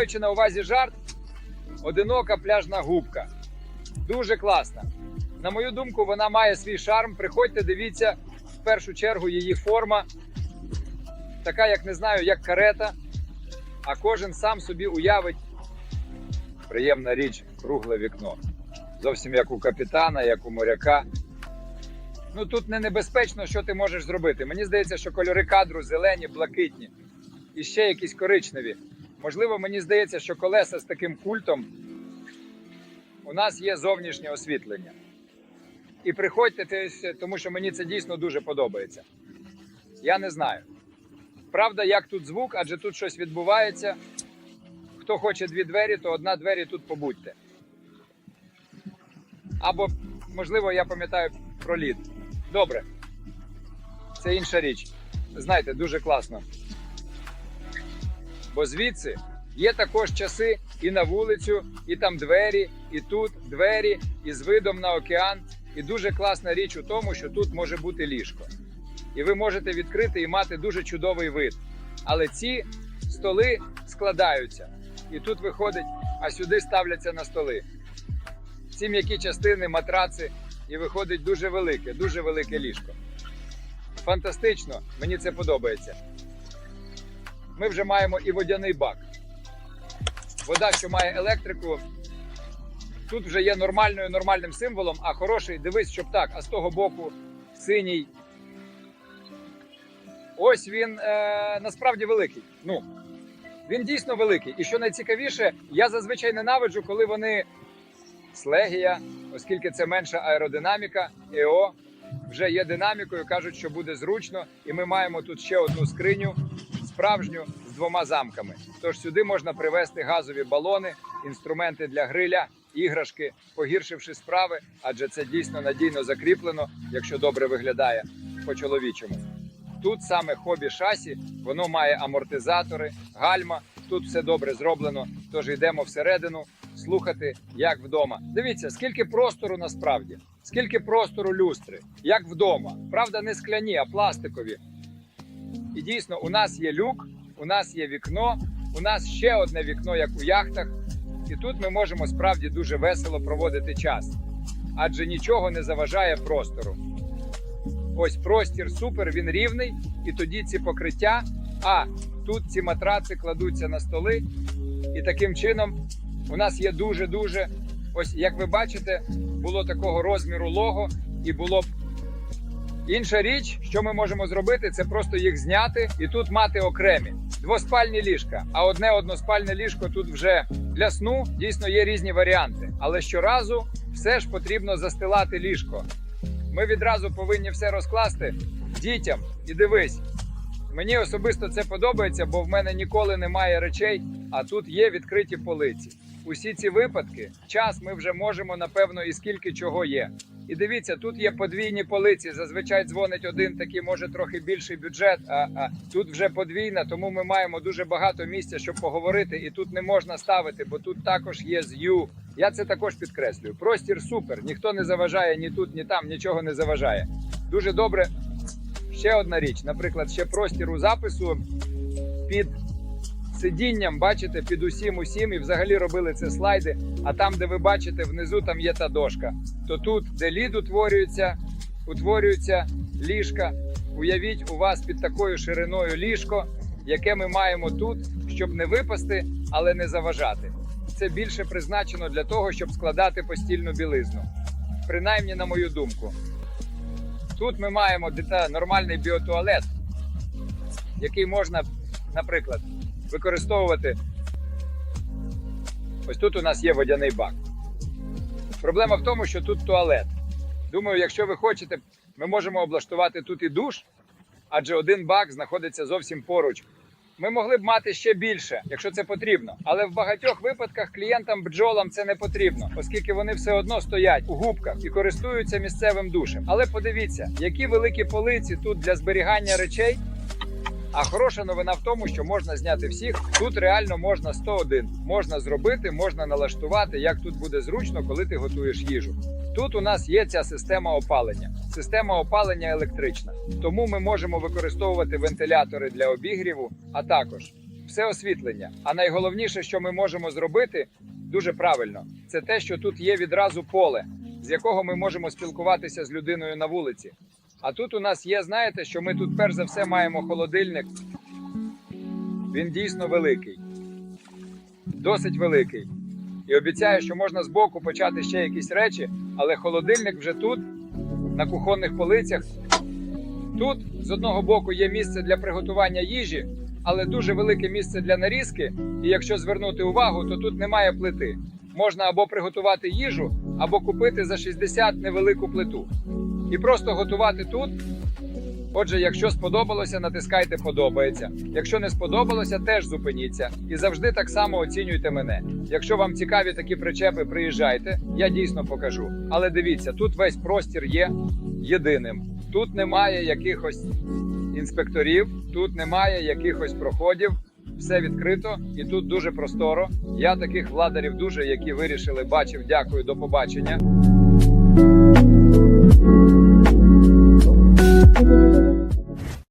маючи на увазі жарт, одинока пляжна губка. Дуже класна. На мою думку, вона має свій шарм. Приходьте, дивіться, в першу чергу її форма. Така, як не знаю, як карета. А кожен сам собі уявить. Приємна річ, кругле вікно. Зовсім як у капітана, як у моряка. Ну тут не небезпечно, що ти можеш зробити. Мені здається, що кольори кадру зелені, блакитні і ще якісь коричневі. Можливо, мені здається, що колеса з таким культом у нас є зовнішнє освітлення. І приходьте, тому що мені це дійсно дуже подобається. Я не знаю. Правда, як тут звук, адже тут щось відбувається. Хто хоче дві двері, то одна двері тут побудьте. Або, можливо, я пам'ятаю про лід. Добре. Це інша річ. Знаєте, дуже класно. Бо звідси є також часи і на вулицю, і там двері, і тут двері, і з видом на океан. І дуже класна річ у тому, що тут може бути ліжко. І ви можете відкрити і мати дуже чудовий вид. Але ці столи складаються. І тут виходить, а сюди ставляться на столи. Ці м'які частини, матраци, і виходить дуже велике, дуже велике ліжко. Фантастично, мені це подобається. Ми вже маємо і водяний бак. Вода, що має електрику, тут вже є нормальною нормальним символом, а хороший, дивись, щоб так, а з того боку синій. Ось він е, насправді великий. Ну, він дійсно великий. І що найцікавіше, я зазвичай ненавиджу, коли вони слегія, оскільки це менша аеродинаміка, ЕО вже є динамікою, кажуть, що буде зручно, і ми маємо тут ще одну скриню справжню з двома замками. Тож сюди можна привезти газові балони, інструменти для гриля, іграшки, погіршивши справи, адже це дійсно надійно закріплено, якщо добре виглядає по-чоловічому. Тут саме хобі шасі, воно має амортизатори, гальма. Тут все добре зроблено. Тож йдемо всередину слухати, як вдома. Дивіться, скільки простору насправді, скільки простору люстри, як вдома. Правда, не скляні, а пластикові. І дійсно, у нас є люк, у нас є вікно, у нас ще одне вікно, як у яхтах. І тут ми можемо справді дуже весело проводити час, адже нічого не заважає простору. Ось простір супер, він рівний, і тоді ці покриття. А тут ці матраци кладуться на столи, і таким чином у нас є дуже-дуже. Ось як ви бачите, було такого розміру лого, і було б інша річ, що ми можемо зробити, це просто їх зняти і тут мати окремі двоспальні ліжка. А одне односпальне ліжко тут вже для сну дійсно є різні варіанти. Але щоразу все ж потрібно застилати ліжко. Ми відразу повинні все розкласти дітям. І дивись, мені особисто це подобається, бо в мене ніколи немає речей, а тут є відкриті полиці. Усі ці випадки, час ми вже можемо, напевно, і скільки чого є. І дивіться, тут є подвійні полиці. Зазвичай дзвонить один такий, може трохи більший бюджет. А, а тут вже подвійна, тому ми маємо дуже багато місця, щоб поговорити. І тут не можна ставити, бо тут також є з'ю. Я це також підкреслюю. Простір супер. Ніхто не заважає ні тут, ні там, нічого не заважає. Дуже добре. Ще одна річ, наприклад, ще простір у запису під сидінням, бачите, під усім усім, і взагалі робили це слайди. А там, де ви бачите, внизу там є та дошка. То тут, де лід утворюється, утворюється ліжка. Уявіть, у вас під такою шириною ліжко, яке ми маємо тут, щоб не випасти, але не заважати. Це більше призначено для того, щоб складати постільну білизну. Принаймні, на мою думку. Тут ми маємо нормальний біотуалет, який можна, наприклад, використовувати. Ось тут у нас є водяний бак. Проблема в тому, що тут туалет. Думаю, якщо ви хочете, ми можемо облаштувати тут і душ, адже один бак знаходиться зовсім поруч. Ми могли б мати ще більше, якщо це потрібно. Але в багатьох випадках клієнтам бджолам це не потрібно, оскільки вони все одно стоять у губках і користуються місцевим душем. Але подивіться, які великі полиці тут для зберігання речей. А хороша новина в тому, що можна зняти всіх. Тут реально можна 101. Можна зробити, можна налаштувати, як тут буде зручно, коли ти готуєш їжу. Тут у нас є ця система опалення, система опалення електрична. Тому ми можемо використовувати вентилятори для обігріву, а також все освітлення. А найголовніше, що ми можемо зробити дуже правильно, це те, що тут є відразу поле, з якого ми можемо спілкуватися з людиною на вулиці. А тут у нас є, знаєте, що ми тут перш за все маємо холодильник. Він дійсно великий, досить великий. І обіцяю, що можна збоку почати ще якісь речі, але холодильник вже тут, на кухонних полицях. Тут з одного боку є місце для приготування їжі, але дуже велике місце для нарізки. І якщо звернути увагу, то тут немає плити. Можна або приготувати їжу, або купити за 60 невелику плиту. І просто готувати тут. Отже, якщо сподобалося, натискайте подобається. Якщо не сподобалося, теж зупиніться. І завжди так само оцінюйте мене. Якщо вам цікаві такі причепи, приїжджайте, я дійсно покажу. Але дивіться, тут весь простір є єдиним. Тут немає якихось інспекторів, тут немає якихось проходів. Все відкрито і тут дуже просторо. Я таких владарів дуже, які вирішили, бачив. Дякую, до побачення.